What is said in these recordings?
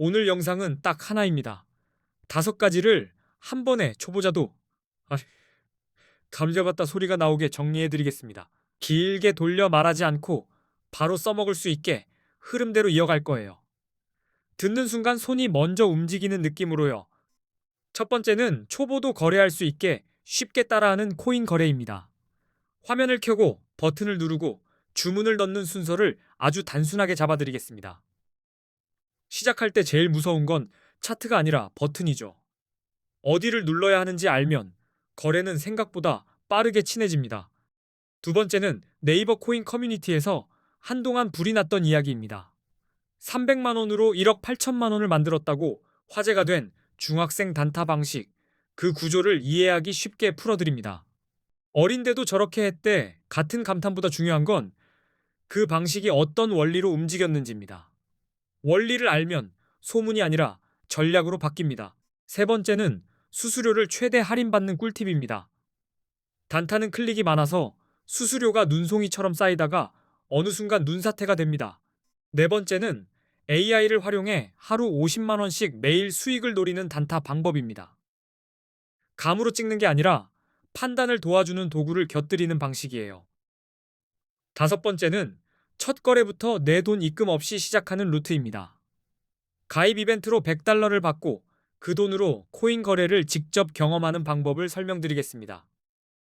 오늘 영상은 딱 하나입니다. 다섯 가지를 한 번에 초보자도 아, 감잡았다 소리가 나오게 정리해드리겠습니다. 길게 돌려 말하지 않고 바로 써먹을 수 있게 흐름대로 이어갈 거예요. 듣는 순간 손이 먼저 움직이는 느낌으로요. 첫 번째는 초보도 거래할 수 있게 쉽게 따라하는 코인 거래입니다. 화면을 켜고 버튼을 누르고 주문을 넣는 순서를 아주 단순하게 잡아드리겠습니다. 시작할 때 제일 무서운 건 차트가 아니라 버튼이죠. 어디를 눌러야 하는지 알면 거래는 생각보다 빠르게 친해집니다. 두 번째는 네이버 코인 커뮤니티에서 한동안 불이 났던 이야기입니다. 300만 원으로 1억 8천만 원을 만들었다고 화제가 된 중학생 단타 방식, 그 구조를 이해하기 쉽게 풀어드립니다. 어린데도 저렇게 했대 같은 감탄보다 중요한 건 그 방식이 어떤 원리로 움직였는지입니다. 원리를 알면 소문이 아니라 전략으로 바뀝니다. 세 번째는 수수료를 최대 할인받는 꿀팁입니다. 단타는 클릭이 많아서 수수료가 눈송이처럼 쌓이다가 어느 순간 눈사태가 됩니다. 네 번째는 AI를 활용해 하루 50만원씩 매일 수익을 노리는 단타 방법입니다. 감으로 찍는 게 아니라 판단을 도와주는 도구를 곁들이는 방식이에요. 다섯 번째는 첫 거래부터 내 돈 입금 없이 시작하는 루트입니다. 가입 이벤트로 100달러를 받고 그 돈으로 코인 거래를 직접 경험하는 방법을 설명드리겠습니다.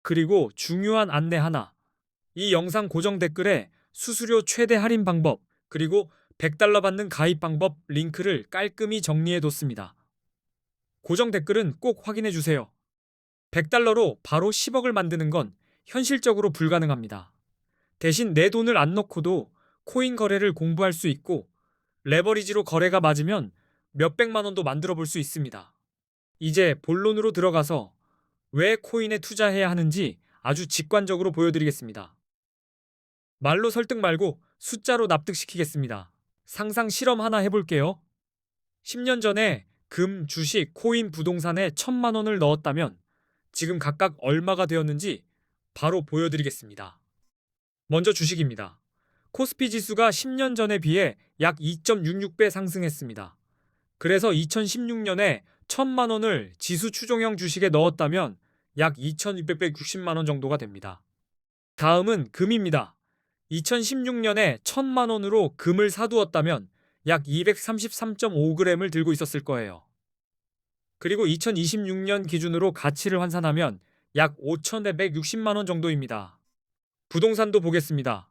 그리고 중요한 안내 하나. 이 영상 고정 댓글에 수수료 최대 할인 방법, 그리고 100달러 받는 가입 방법 링크를 깔끔히 정리해 뒀습니다. 고정 댓글은 꼭 확인해 주세요. 100달러로 바로 10억을 만드는 건 현실적으로 불가능합니다. 대신 내 돈을 안 넣고도 코인 거래를 공부할 수 있고 레버리지로 거래가 맞으면 몇백만 원도 만들어 볼 수 있습니다. 이제 본론으로 들어가서 왜 코인에 투자해야 하는지 아주 직관적으로 보여드리겠습니다. 말로 설득 말고 숫자로 납득시키겠습니다. 상상 실험 하나 해볼게요. 10년 전에 금, 주식, 코인, 부동산에 천만 원을 넣었다면 지금 각각 얼마가 되었는지 바로 보여드리겠습니다. 먼저 주식입니다. 코스피 지수가 10년 전에 비해 약 2.66배 상승했습니다. 그래서 2016년에 1000만 원을 지수 추종형 주식에 넣었다면 약 2260만 원 정도가 됩니다. 다음은 금입니다. 2016년에 1000만 원으로 금을 사두었다면 약 233.5g을 들고 있었을 거예요. 그리고 2026년 기준으로 가치를 환산하면 약 5,460만 원 정도입니다. 부동산도 보겠습니다.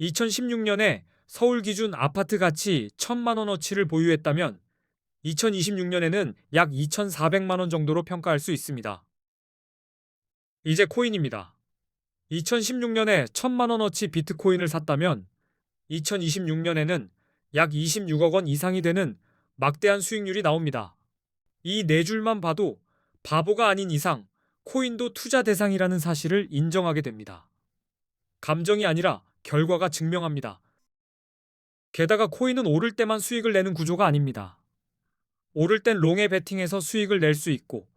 2016년에 서울 기준 아파트 가치 1천만 원어치를 보유했다면 2026년에는 약 2,400만 원 정도로 평가할 수 있습니다. 이제 코인입니다. 2016년에 1천만 원어치 비트코인을 샀다면 2026년에는 약 26억 원 이상이 되는 막대한 수익률이 나옵니다. 이 네 줄만 봐도 바보가 아닌 이상 코인도 투자 대상이라는 사실을 인정하게 됩니다. 감정이 아니라 결과가 증명합니다. 게다가 코인은 오를 때만 수익을 내는 구조가 아닙니다. 오를 땐 롱에 베팅해서 수익을 낼 수 있고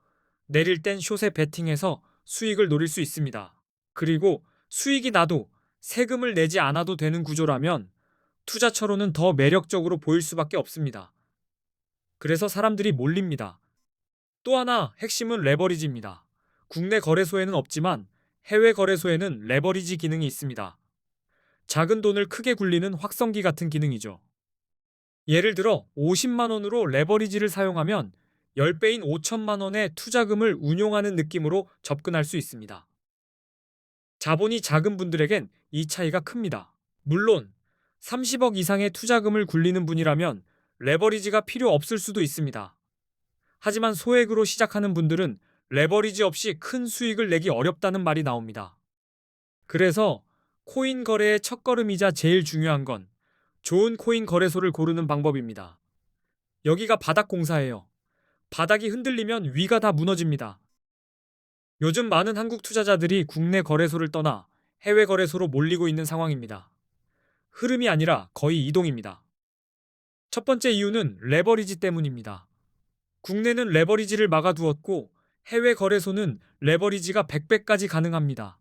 내릴 땐 숏에 베팅해서 수익을 노릴 수 있습니다. 그리고 수익이 나도 세금을 내지 않아도 되는 구조라면 투자처로는 더 매력적으로 보일 수밖에 없습니다. 그래서 사람들이 몰립니다. 또 하나 핵심은 레버리지입니다. 국내 거래소에는 없지만 해외 거래소에는 레버리지 기능이 있습니다. 작은 돈을 크게 굴리는 확성기 같은 기능이죠. 예를 들어 50만 원으로 레버리지를 사용하면 10배인 5천만 원의 투자금을 운용하는 느낌으로 접근할 수 있습니다. 자본이 작은 분들에겐 이 차이가 큽니다. 물론 30억 이상의 투자금을 굴리는 분이라면 레버리지가 필요 없을 수도 있습니다. 하지만 소액으로 시작하는 분들은 레버리지 없이 큰 수익을 내기 어렵다는 말이 나옵니다. 그래서 코인 거래의 첫걸음이자 제일 중요한 건 좋은 코인 거래소를 고르는 방법입니다. 여기가 바닥 공사예요. 바닥이 흔들리면 위가 다 무너집니다. 요즘 많은 한국 투자자들이 국내 거래소를 떠나 해외 거래소로 몰리고 있는 상황입니다. 흐름이 아니라 거의 이동입니다. 첫 번째 이유는 레버리지 때문입니다. 국내는 레버리지를 막아두었고 해외 거래소는 레버리지가 100배까지 가능합니다.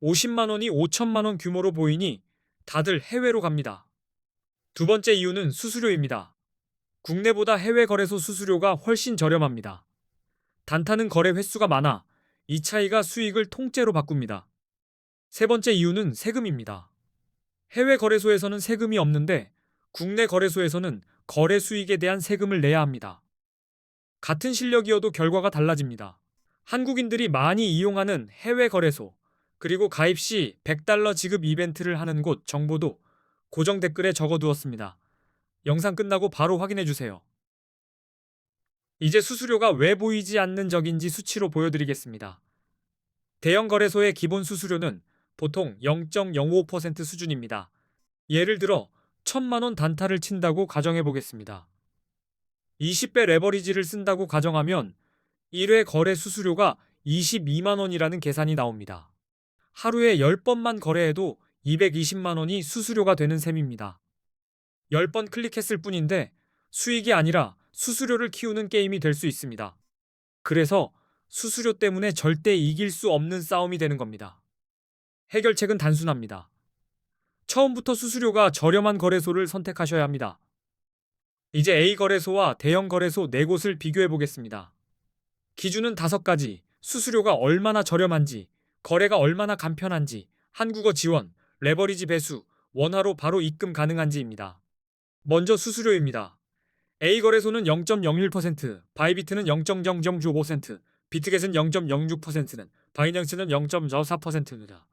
50만 원이 5천만 원 규모로 보이니 다들 해외로 갑니다. 두 번째 이유는 수수료입니다. 국내보다 해외 거래소 수수료가 훨씬 저렴합니다. 단타는 거래 횟수가 많아 이 차이가 수익을 통째로 바꿉니다. 세 번째 이유는 세금입니다. 해외 거래소에서는 세금이 없는데 국내 거래소에서는 거래 수익에 대한 세금을 내야 합니다. 같은 실력이어도 결과가 달라집니다. 한국인들이 많이 이용하는 해외 거래소, 그리고 가입 시 100달러 지급 이벤트를 하는 곳 정보도 고정 댓글에 적어두었습니다. 영상 끝나고 바로 확인해 주세요. 이제 수수료가 왜 보이지 않는 적인지 수치로 보여드리겠습니다. 대형 거래소의 기본 수수료는 보통 0.05% 수준입니다. 예를 들어 1000만 원 단타를 친다고 가정해 보겠습니다. 20배 레버리지를 쓴다고 가정하면 1회 거래 수수료가 22만 원이라는 계산이 나옵니다. 하루에 10번만 거래해도 220만 원이 수수료가 되는 셈입니다. 10번 클릭했을 뿐인데 수익이 아니라 수수료를 키우는 게임이 될 수 있습니다. 그래서 수수료 때문에 절대 이길 수 없는 싸움이 되는 겁니다. 해결책은 단순합니다. 처음부터 수수료가 저렴한 거래소를 선택하셔야 합니다. 이제 A 거래소와 대형 거래소 4곳을 비교해 보겠습니다. 기준은 5가지, 수수료가 얼마나 저렴한지, 거래가 얼마나 간편한지, 한국어 지원, 레버리지 배수, 원화로 바로 입금 가능한지입니다. 먼저 수수료입니다. A 거래소는 0.01%, 바이비트는 0.005%, 비트겟은 0.06%는, 바이낸스는 0.04%입니다.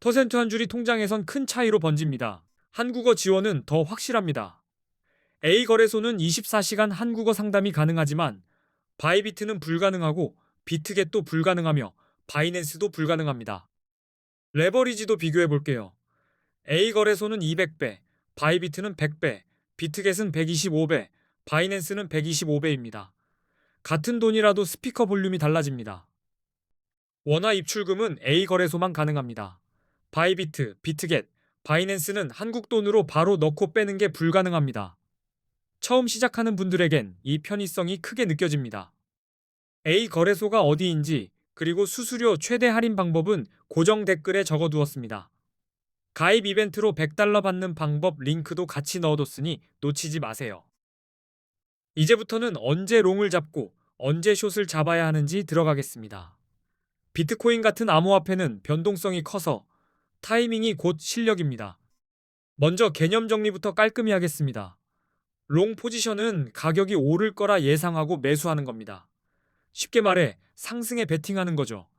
퍼센트 한 줄이 통장에선 큰 차이로 번집니다. 한국어 지원은 더 확실합니다. A 거래소는 24시간 한국어 상담이 가능하지만 바이비트는 불가능하고 비트겟도 불가능하며 바이낸스도 불가능합니다. 레버리지도 비교해 볼게요. A 거래소는 200배, 바이비트는 100배, 비트겟은 125배, 바이낸스는 125배입니다. 같은 돈이라도 스피커 볼륨이 달라집니다. 원화 입출금은 A 거래소만 가능합니다. 바이비트, 비트겟, 바이낸스는 한국 돈으로 바로 넣고 빼는 게 불가능합니다. 처음 시작하는 분들에겐 이 편의성이 크게 느껴집니다. A 거래소가 어디인지 그리고 수수료 최대 할인 방법은 고정 댓글에 적어두었습니다. 가입 이벤트로 100달러 받는 방법 링크도 같이 넣어뒀으니 놓치지 마세요. 이제부터는 언제 롱을 잡고 언제 숏을 잡아야 하는지 들어가겠습니다. 비트코인 같은 암호화폐는 변동성이 커서 타이밍이 곧 실력입니다. 먼저 개념 정리부터 깔끔히 하겠습니다. 롱 포지션은 가격이 오를 거라 예상하고 매수하는 겁니다. 쉽게 말해 상승에 베팅하는 거죠.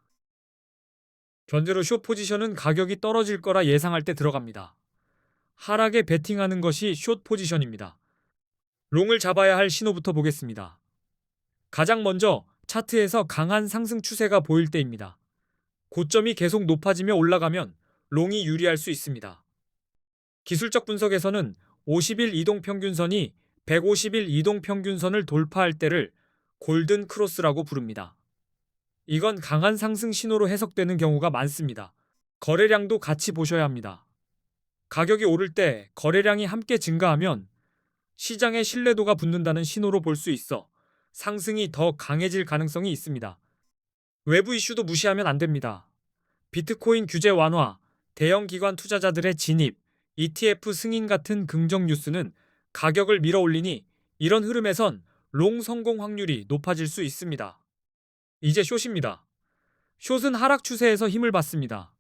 견제로 숏 포지션은 가격이 떨어질 거라 예상할 때 들어갑니다. 하락에 베팅하는 것이 숏 포지션입니다. 롱을 잡아야 할 신호부터 보겠습니다. 가장 먼저 차트에서 강한 상승 추세가 보일 때입니다. 고점이 계속 높아지며 올라가면 롱이 유리할 수 있습니다. 기술적 분석에서는 50일 이동 평균선이 150일 이동 평균선을 돌파할 때를 골든 크로스라고 부릅니다. 이건 강한 상승 신호로 해석되는 경우가 많습니다. 거래량도 같이 보셔야 합니다. 가격이 오를 때 거래량이 함께 증가하면 시장에 신뢰도가 붙는다는 신호로 볼 수 있어 상승이 더 강해질 가능성이 있습니다. 외부 이슈도 무시하면 안 됩니다. 비트코인 규제 완화, 대형 기관 투자자들의 진입, ETF 승인 같은 긍정 뉴스는 가격을 밀어 올리니 이런 흐름에선 롱 성공 확률이 높아질 수 있습니다. 이제 숏입니다. 숏은 하락 추세에서 힘을 받습니다.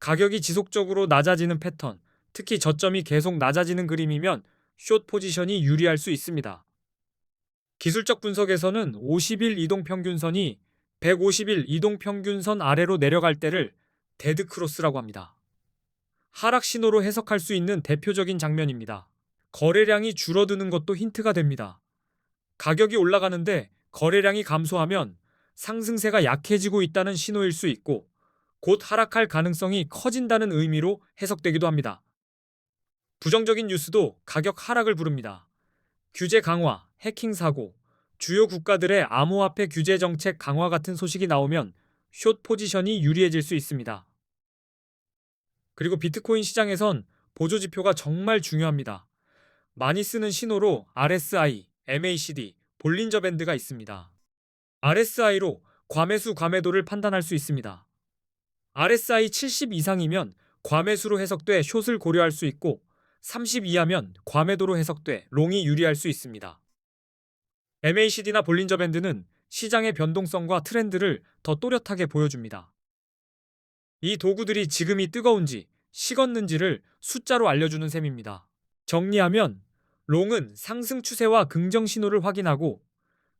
가격이 지속적으로 낮아지는 패턴, 특히 저점이 계속 낮아지는 그림이면 숏 포지션이 유리할 수 있습니다. 기술적 분석에서는 50일 이동평균선이 150일 이동평균선 아래로 내려갈 때를 데드크로스라고 합니다. 하락 신호로 해석할 수 있는 대표적인 장면입니다. 거래량이 줄어드는 것도 힌트가 됩니다. 가격이 올라가는데 거래량이 감소하면 상승세가 약해지고 있다는 신호일 수 있고 곧 하락할 가능성이 커진다는 의미로 해석되기도 합니다. 부정적인 뉴스도 가격 하락을 부릅니다. 규제 강화, 해킹 사고, 주요 국가들의 암호화폐 규제 정책 강화 같은 소식이 나오면 숏 포지션이 유리해질 수 있습니다. 그리고 비트코인 시장에선 보조 지표가 정말 중요합니다. 많이 쓰는 신호로 RSI, MACD, 볼린저 밴드가 있습니다. RSI로 과매수 과매도를 판단할 수 있습니다. RSI 70 이상이면 과매수로 해석돼 숏을 고려할 수 있고 30 이하면 과매도로 해석돼 롱이 유리할 수 있습니다. MACD나 볼린저 밴드는 시장의 변동성과 트렌드를 더 또렷하게 보여줍니다. 이 도구들이 지금이 뜨거운지 식었는지를 숫자로 알려주는 셈입니다. 정리하면 롱은 상승 추세와 긍정 신호를 확인하고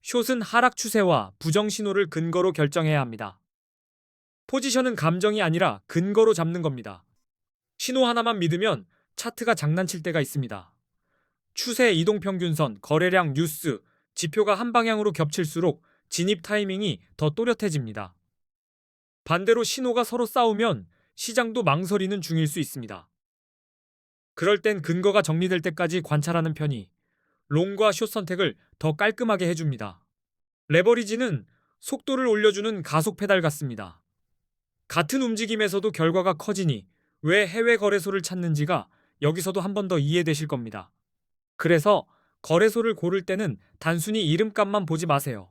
숏은 하락 추세와 부정 신호를 근거로 결정해야 합니다. 포지션은 감정이 아니라 근거로 잡는 겁니다. 신호 하나만 믿으면 차트가 장난칠 때가 있습니다. 추세 이동평균선, 거래량 뉴스, 지표가 한 방향으로 겹칠수록 진입 타이밍이 더 또렷해집니다. 반대로 신호가 서로 싸우면 시장도 망설이는 중일 수 있습니다. 그럴 땐 근거가 정리될 때까지 관찰하는 편이 롱과 숏 선택을 더 깔끔하게 해줍니다. 레버리지는 속도를 올려주는 가속 페달 같습니다. 같은 움직임에서도 결과가 커지니 왜 해외 거래소를 찾는지가 여기서도 한 번 더 이해되실 겁니다. 그래서 거래소를 고를 때는 단순히 이름값만 보지 마세요.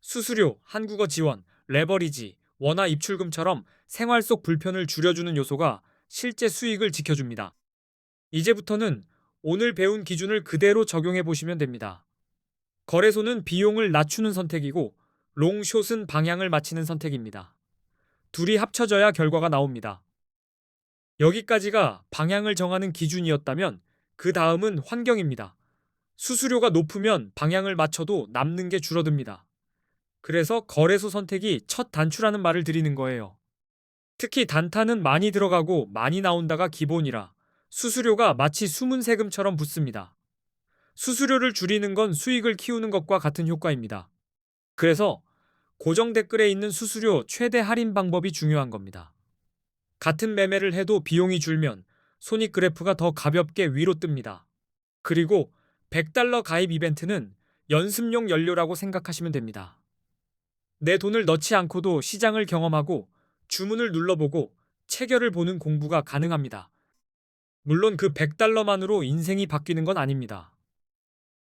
수수료, 한국어 지원, 레버리지, 원화 입출금처럼 생활 속 불편을 줄여주는 요소가 실제 수익을 지켜줍니다. 이제부터는 오늘 배운 기준을 그대로 적용해 보시면 됩니다. 거래소는 비용을 낮추는 선택이고 롱숏은 방향을 맞추는 선택입니다. 둘이 합쳐져야 결과가 나옵니다. 여기까지가 방향을 정하는 기준이었다면 그 다음은 환경입니다. 수수료가 높으면 방향을 맞춰도 남는 게 줄어듭니다. 그래서 거래소 선택이 첫 단추라는 말을 드리는 거예요. 특히 단타는 많이 들어가고 많이 나온다가 기본이라 수수료가 마치 숨은 세금처럼 붙습니다. 수수료를 줄이는 건 수익을 키우는 것과 같은 효과입니다. 그래서 고정 댓글에 있는 수수료 최대 할인 방법이 중요한 겁니다. 같은 매매를 해도 비용이 줄면 손익 그래프가 더 가볍게 위로 뜹니다. 그리고 100달러 가입 이벤트는 연습용 연료라고 생각하시면 됩니다. 내 돈을 넣지 않고도 시장을 경험하고 주문을 눌러보고 체결을 보는 공부가 가능합니다. 물론 그 100달러만으로 인생이 바뀌는 건 아닙니다.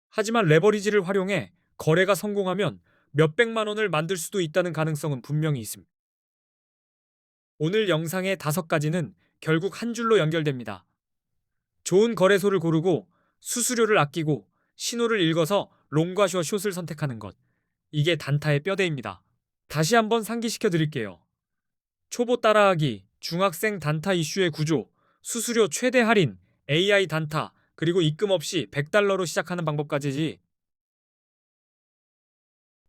하지만 레버리지를 활용해 거래가 성공하면 몇백만 원을 만들 수도 있다는 가능성은 분명히 있습니다. 오늘 영상의 다섯 가지는 결국 한 줄로 연결됩니다. 좋은 거래소를 고르고 수수료를 아끼고 신호를 읽어서 롱과 숏, 숏을 선택하는 것. 이게 단타의 뼈대입니다. 다시 한번 상기시켜 드릴게요. 초보 따라하기, 중학생 단타 이슈의 구조, 수수료 최대 할인, AI 단타, 그리고 입금 없이 100달러로 시작하는 방법까지지.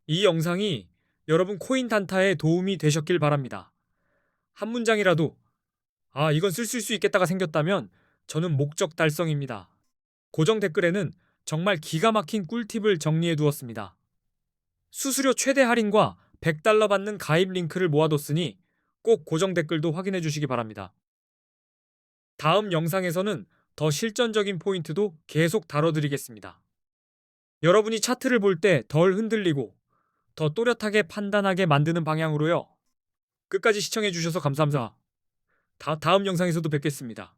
이 영상이 여러분 코인 단타에 도움이 되셨길 바랍니다. 한 문장이라도 아, 이건 쓸 수 있겠다가 생겼다면 저는 목적 달성입니다. 고정 댓글에는 정말 기가 막힌 꿀팁을 정리해 두었습니다. 수수료 최대 할인과 100달러 받는 가입 링크를 모아뒀으니 꼭 고정 댓글도 확인해 주시기 바랍니다. 다음 영상에서는 더 실전적인 포인트도 계속 다뤄드리겠습니다. 여러분이 차트를 볼 때 덜 흔들리고 더 또렷하게 판단하게 만드는 방향으로요. 끝까지 시청해 주셔서 감사합니다. 다, 다음 영상에서도 뵙겠습니다.